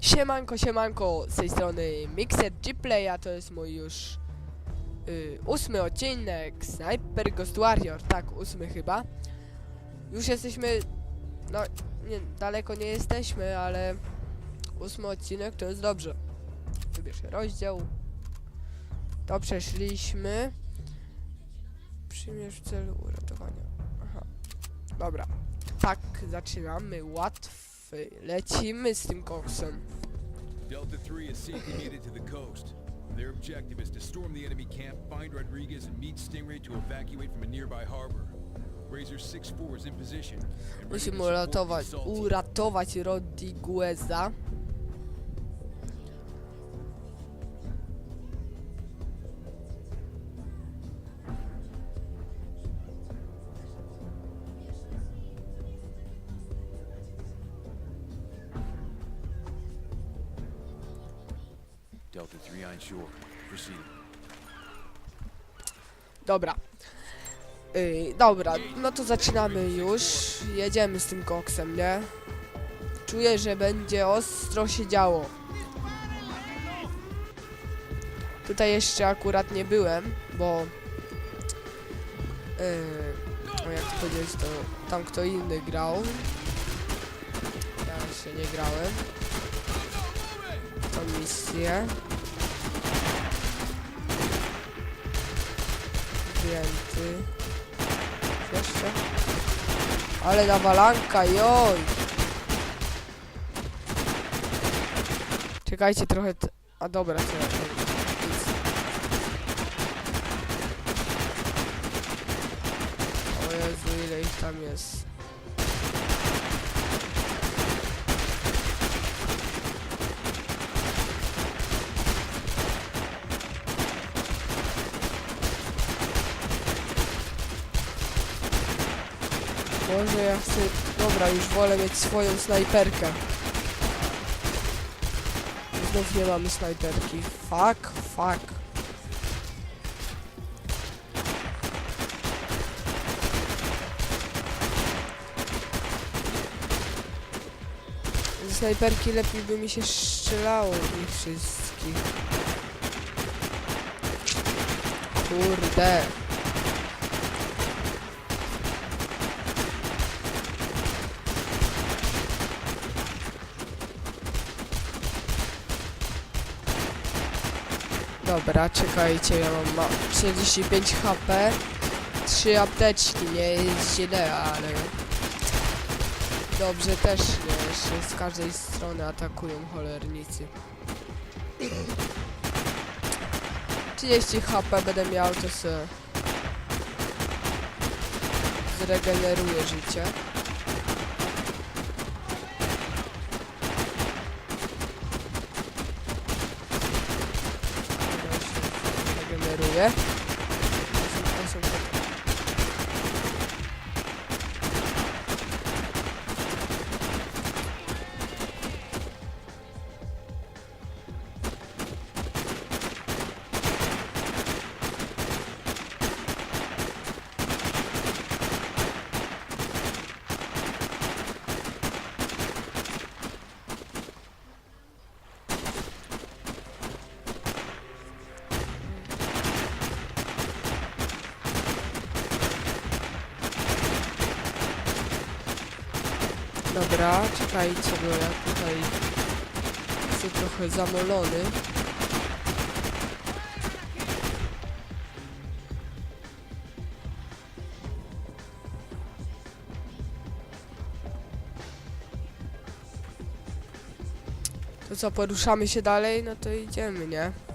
Siemanko, siemanko, z tej strony Mixer Gplay, a to jest mój już y, ósmy odcinek Sniper Ghost Warrior, tak, ósmy chyba. Już jesteśmy, no, nie, daleko nie jesteśmy, ale ósmy odcinek to jest dobrze. Wybierz rozdział. To przeszliśmy. Przyjmiesz w celu uratowania. Aha. Dobra. Tak, zaczynamy. Łatwy. Lecimy z tym koksem. Delta 3 has safely made it to the coast. Their objective is to storm the enemy camp, find Rodriguez, and meet Stingray to evacuate from a nearby harbor. Razor 6-4 is in position. Musimy uratować, uratować Rodrigueza. Delta 3 on shore. Proceed. Dobra. Yy, dobra, no to zaczynamy już. Jedziemy z tym koksem, nie? Czuję, że będzie ostro się działo. Tutaj jeszcze akurat nie byłem, bo... Yy, jak to powiedzieć, to tam kto inny grał. Ja jeszcze nie grałem. Tą misję. Zdjęty. Jeszcze? Ale nawalanka, joj! Czekajcie trochę. A dobra, co ja. O Jezu, ile ich tam jest. Może ja chcę... Dobra, już wolę mieć swoją snajperkę. Znów nie mamy snajperki. Fuck, fuck. Ze snajperki lepiej by mi się strzelało z nich wszystkich. Kurde. Dobra, czekajcie, ja mam ma 45 HP, 3 apteczki, nie jest źle, ale dobrze też nie, jeszcze z każdej strony atakują cholernicy. 30 HP będę miał, to se zregeneruję życie. yeah? Czekajcie, bo ja tutaj jestem trochę zamolony. To co, poruszamy się dalej? No to idziemy, nie?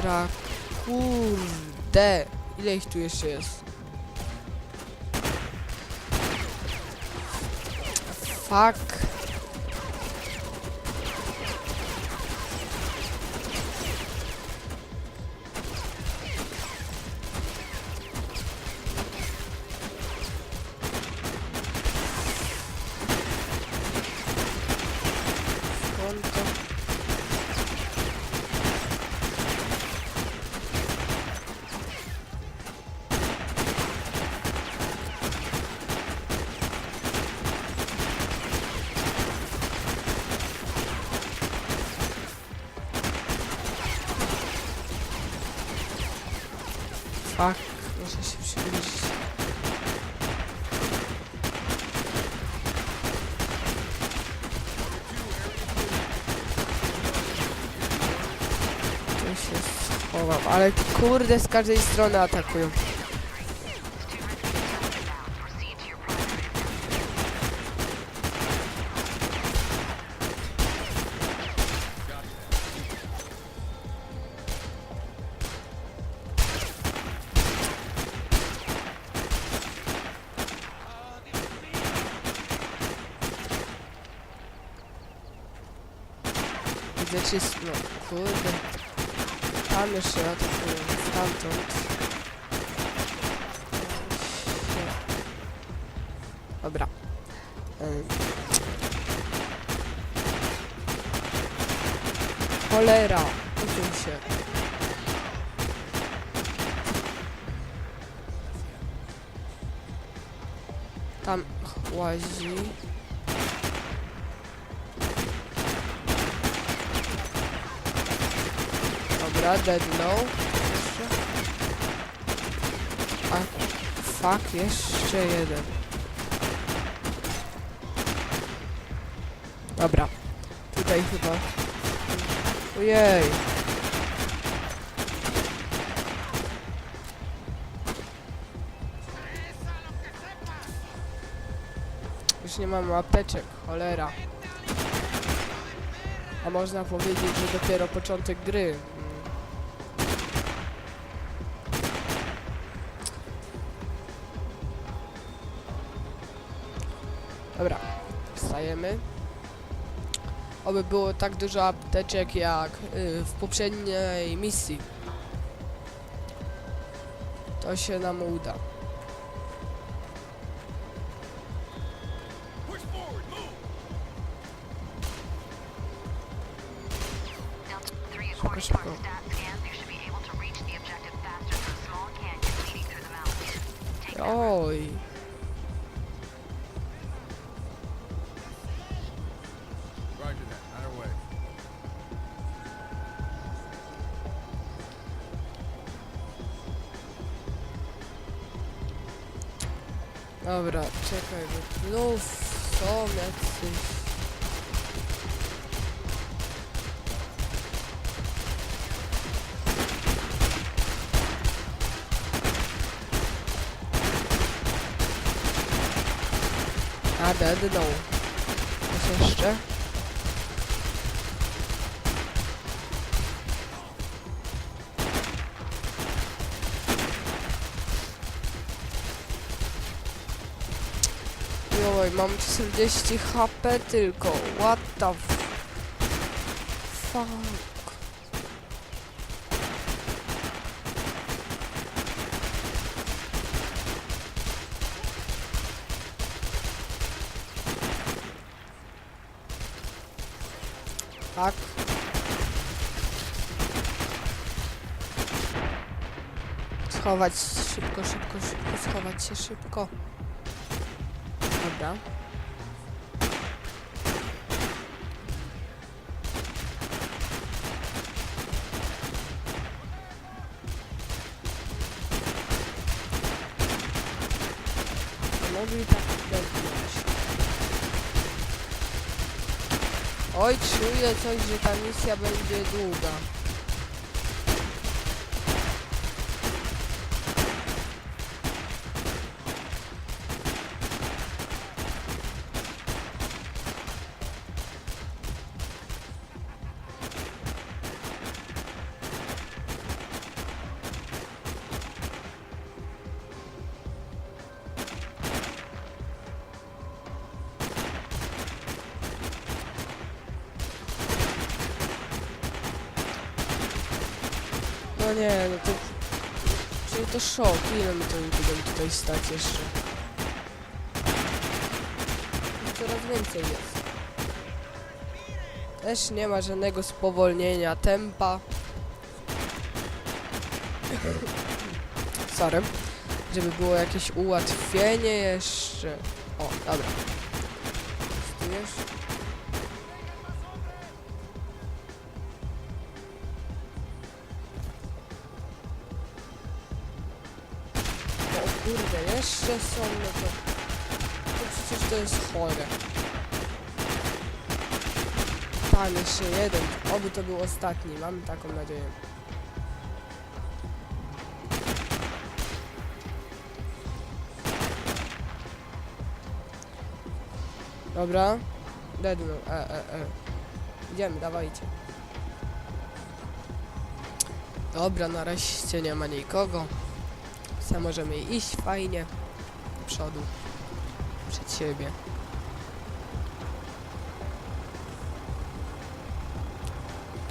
Cholera, kurde. Ile ich tu jeszcze jest? Fuck. Fuck, muszę się przybliżyć. Tu się schowam, ale kurde z każdej strony atakują. Tam jeszcze atakują, stamtąd. Się- Dobra. Cholera, uczył się. Tam łazi. Dobra, dead low. Jeszcze. A, fuck, jeszcze jeden. Dobra. Tutaj chyba. Ojej. Już nie mam apteczek, cholera. A można powiedzieć, że dopiero początek gry. Dobra, wstajemy. Oby było tak dużo apteczek jak y, w poprzedniej misji. To się nam uda. Push forward, move! Delta 3, according to szybko. our Dobra, czekaj, bo znów są jacyś... A, dedną. Coś jeszcze? Joj, mam 40 HP tylko. What the fuck? Tak. Schować szybko, szybko, szybko, schować się szybko. Dobra. Mogli tak. Oj, czuję coś, że ta misja będzie długa. Szok, ile my to będziemy tutaj stać jeszcze? No coraz więcej jest. Też nie ma żadnego spowolnienia tempa. Sorry. Żeby było jakieś ułatwienie jeszcze. O, dobra. Stujesz? O jeszcze są, no to... To przecież to jest chore. Tam jeszcze jeden. Oby to był ostatni, mam taką nadzieję. Dobra. Deadman, e, e, e. Idziemy, dawajcie. Dobra, nareszcie nie ma nikogo. Możemy iść fajnie. Do przodu. Przed siebie.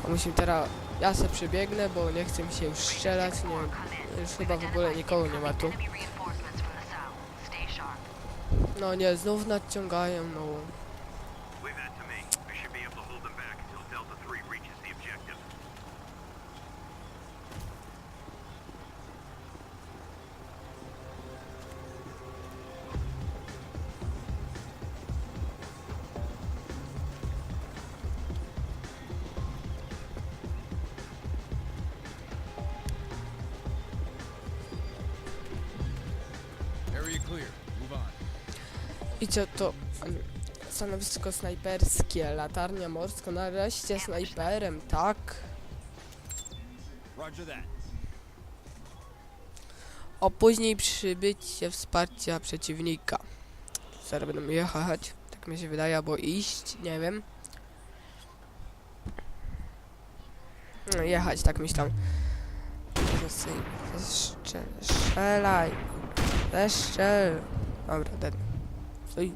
To musimy teraz... Ja se przybiegnę, bo nie chcę mi się już strzelać. Nie, już chyba w ogóle nikogo nie ma tu. No nie, znów nadciągają, no. Area clear. Move on. I co to? Stanowisko snajperskie, latarnia morska, nareszcie snajperem, tak? O później przybycie wsparcia przeciwnika. Zaraz będą jechać, tak mi się wydaje, albo iść, nie wiem. No, jechać, tak myślę. Zesy- Strzelaj. Zeszczel. Dobra. Stój.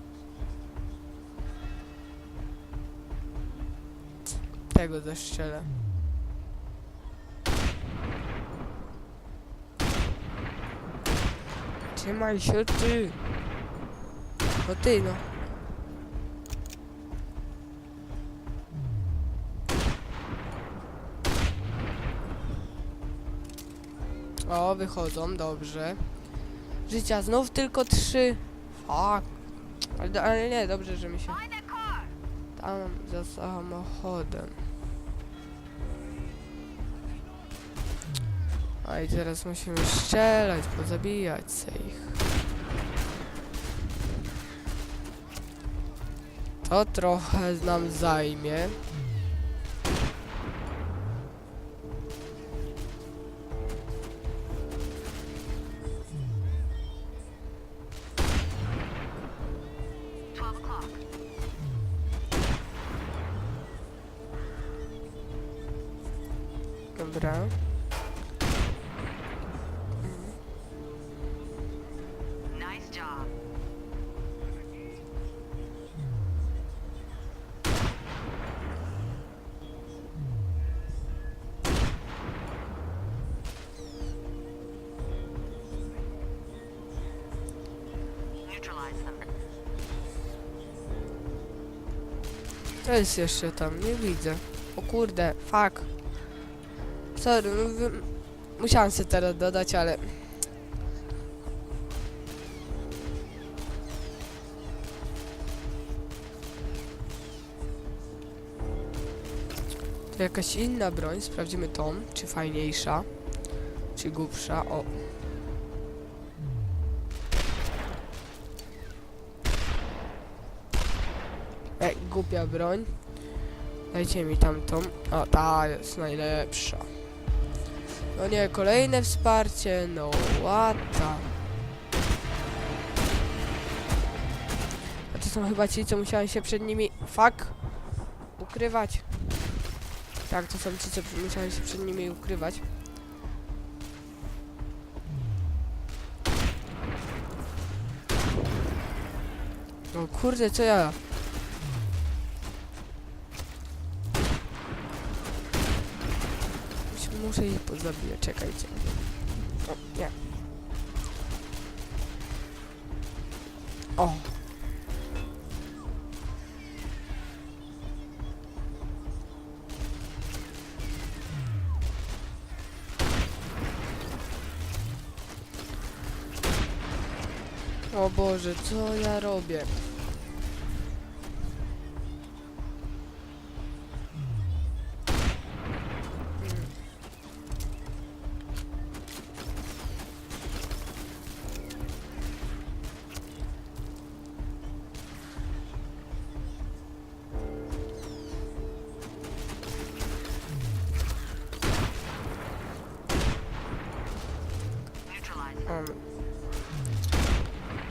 Tego zeszczelę. Trzymaj się ty. Ty no. O, wychodzą, dobrze. Życia znów tylko trzy. Fuck. Ale, ale nie, dobrze, że mi się... Tam za samochodem. A i teraz musimy strzelać, pozabijać se ich. To trochę nam zajmie. Dobra. To jest jeszcze tam, nie widzę. O kurde, fuck. Sorry, no musiałam się teraz dodać, ale... To jakaś inna broń, sprawdzimy tą, czy fajniejsza, czy głupsza, o. Ej, głupia broń. Dajcie mi tamtą. O, ta jest najlepsza. No nie, kolejne wsparcie. No, łata. A to są chyba ci, co musiałem się przed nimi... Fuck! Ukrywać. Tak, to są ci, co musiałem się przed nimi ukrywać. No kurde, co ja... muszę ich pozabijać, czekajcie. O, nie. O. O Boże, co ja robię?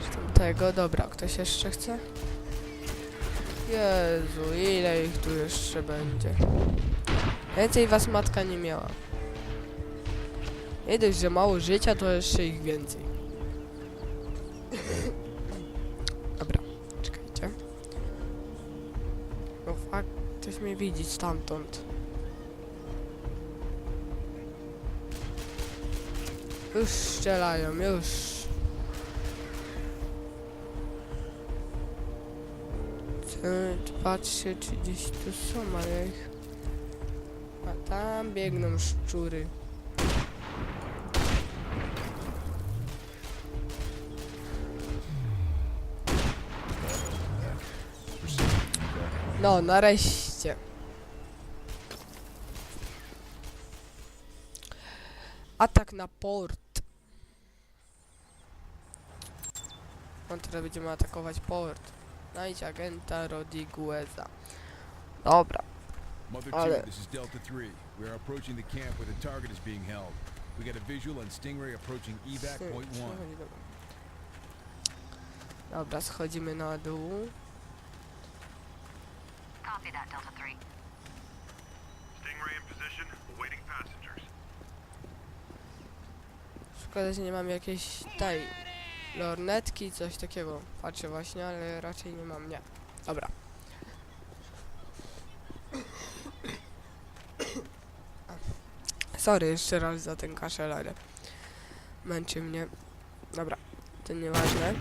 Z tego, dobra, ktoś jeszcze chce? Jezu, ile ich tu jeszcze będzie? Więcej was matka nie miała. Nie dość, że mało życia, to jeszcze ich więcej. Dobra, czekajcie. No fakt, ktoś mnie widzi stamtąd. Już strzelają, już. Patrzę, czy gdzieś tu są, ale ich... A tam biegną szczury. No, nareszcie. Atak na port. On teraz będziemy atakować port. Znajdź agenta Rodrigueza. Dobra. Mother Ale- 2, this is Delta 3. We are approaching the camp where the target is being held. We got a visual on Stingray approaching evac Sy- point 1. przychodzi do- Dobra, schodzimy na dół. Copy that, Delta 3. Stingray in position, awaiting passengers. Szkoda, że nie mam jakiejś tej lornetki, coś takiego. Patrzę właśnie, ale raczej nie mam, nie. Dobra. Sorry jeszcze raz za ten kaszel, ale męczy mnie. Dobra, to nieważne.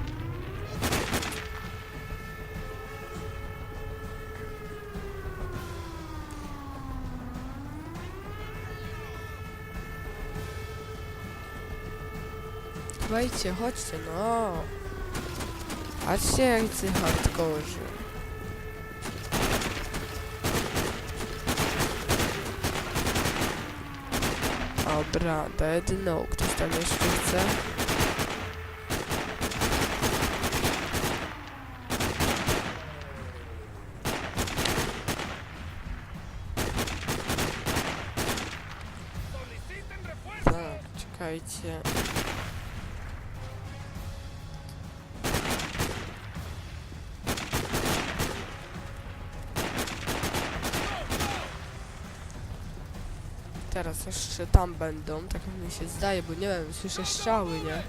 Wejdźcie, chodźcie, no. Patrzcie, jacy hardkorzy. Dobra, dead no. Ktoś tam jeszcze chce? Tak. Teraz jeszcze tam będą, tak mi się zdaje, bo nie wiem, słyszę strzały, nie?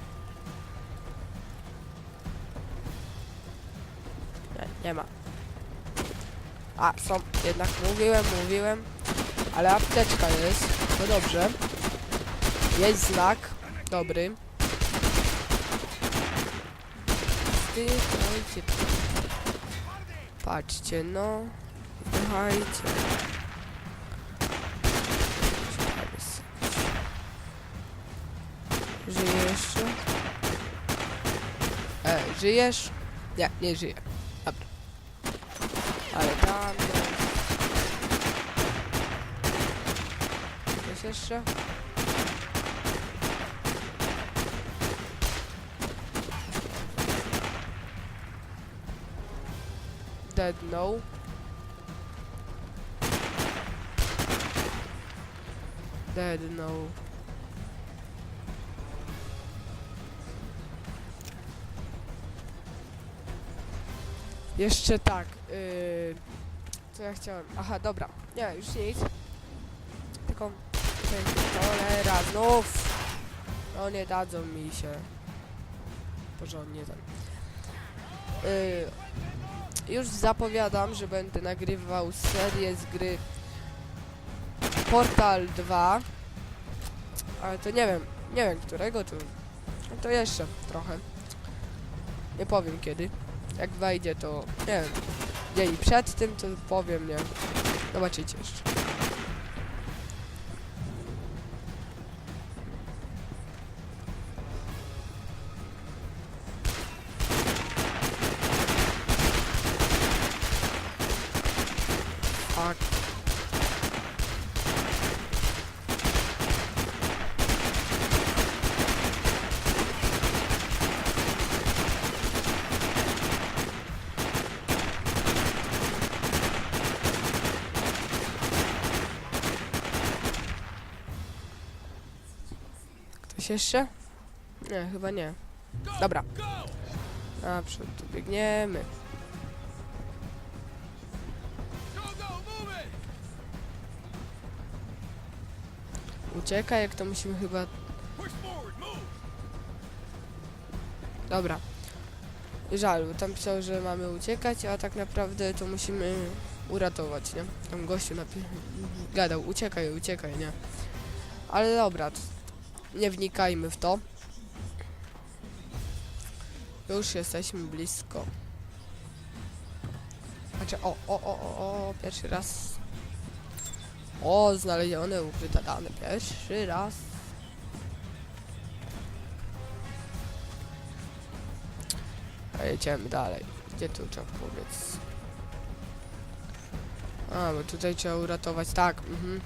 Nie, nie ma. A, są, jednak mówiłem, mówiłem, ale apteczka jest, to dobrze. Jest znak, dobry. Wdychajcie. Patrzcie, no. Wdychajcie. Żyjesz? E, żyjesz? Nie, nie żyję. Dobra. Ale tam. Coś jeszcze? Dead no. Dead no. Jeszcze tak. Yy, co ja chciałem? Aha, dobra. Nie, już nic. Tylko cholera, znów. No nie dadzą mi się. Porządnie tam. Yy, już zapowiadam, że będę nagrywał serię z gry Portal 2. Ale to nie wiem, nie wiem którego to... no To jeszcze trochę. Nie powiem kiedy. Jak wejdzie to, nie wiem. Dzień przed tym to powiem, nie. Zobaczycie jeszcze. Ktoś jeszcze? Nie, chyba nie. Dobra. Naprzód, tu biegniemy. Uciekaj, jak to musimy chyba... Dobra. Żal, bo tam pisał, że mamy uciekać, a tak naprawdę to musimy uratować, nie? Tam gościu napi- gadał, uciekaj, uciekaj, nie? Ale dobra, nie wnikajmy w to. Już jesteśmy blisko. Znaczy, o, o, o, o, o, pierwszy raz. O, znalezione, ukryte dane, pierwszy raz. Jedziemy dalej. Gdzie tu trzeba powiedz? A, bo tutaj trzeba uratować. Tak, mhm.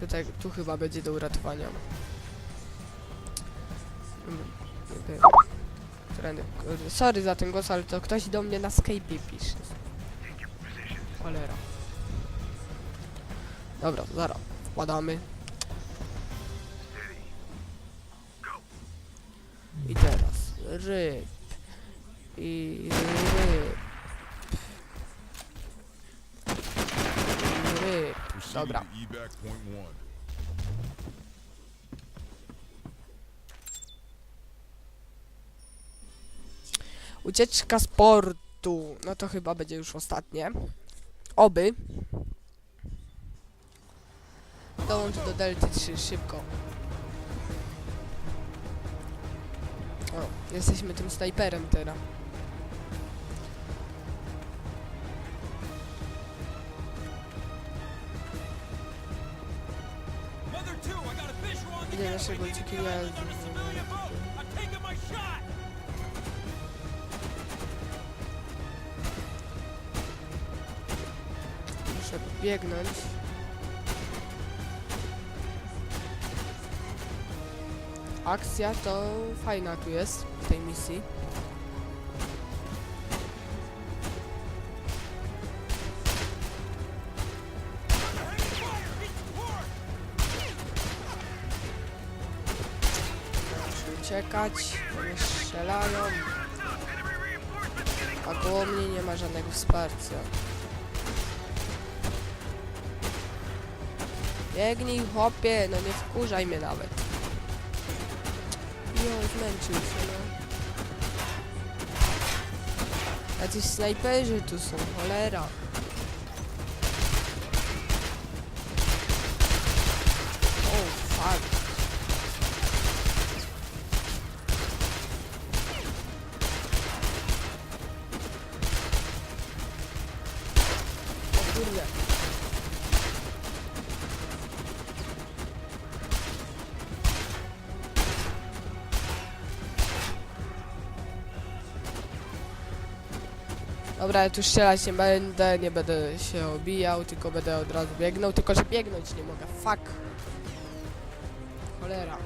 Tutaj, tu chyba będzie do uratowania. Kurde, Sorry za ten głos, ale to ktoś do mnie na Skype'ie pisze. Cholera. Dobra, zaraz. Wkładamy. I teraz ryb. I ryb. Ryb. Dobra. to evac point one. Ucieczka z portu. No to chyba będzie już ostatnie. Oby. Dołącz do Delty 3 szybko. O, jesteśmy tym snajperem teraz. Mother two, I biegnąć. Akcja to fajna tu jest w tej misji. Uciekać, mnie strzelają. A koło mnie nie ma żadnego wsparcia. Biegnij chłopie, no nie wkurzaj mnie nawet. Jo, zmęczył się, no. Jacyś snajperzy tu są, cholera. Dobra, ja tu strzelać nie będę, nie będę się obijał, tylko będę od razu biegnął, tylko że biegnąć nie mogę, fuck. Cholera.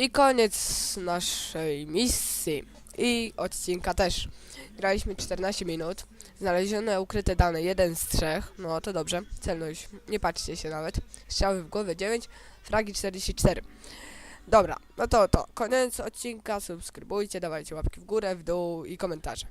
I koniec naszej misji. I odcinka też. Graliśmy 14 minut. Znalezione ukryte dane 1 z 3. No to dobrze. Celność. Nie patrzcie się nawet. Strzały w głowę 9. Fragi 44. Dobra, no to to. Koniec odcinka. Subskrybujcie, dawajcie łapki w górę, w dół i komentarze.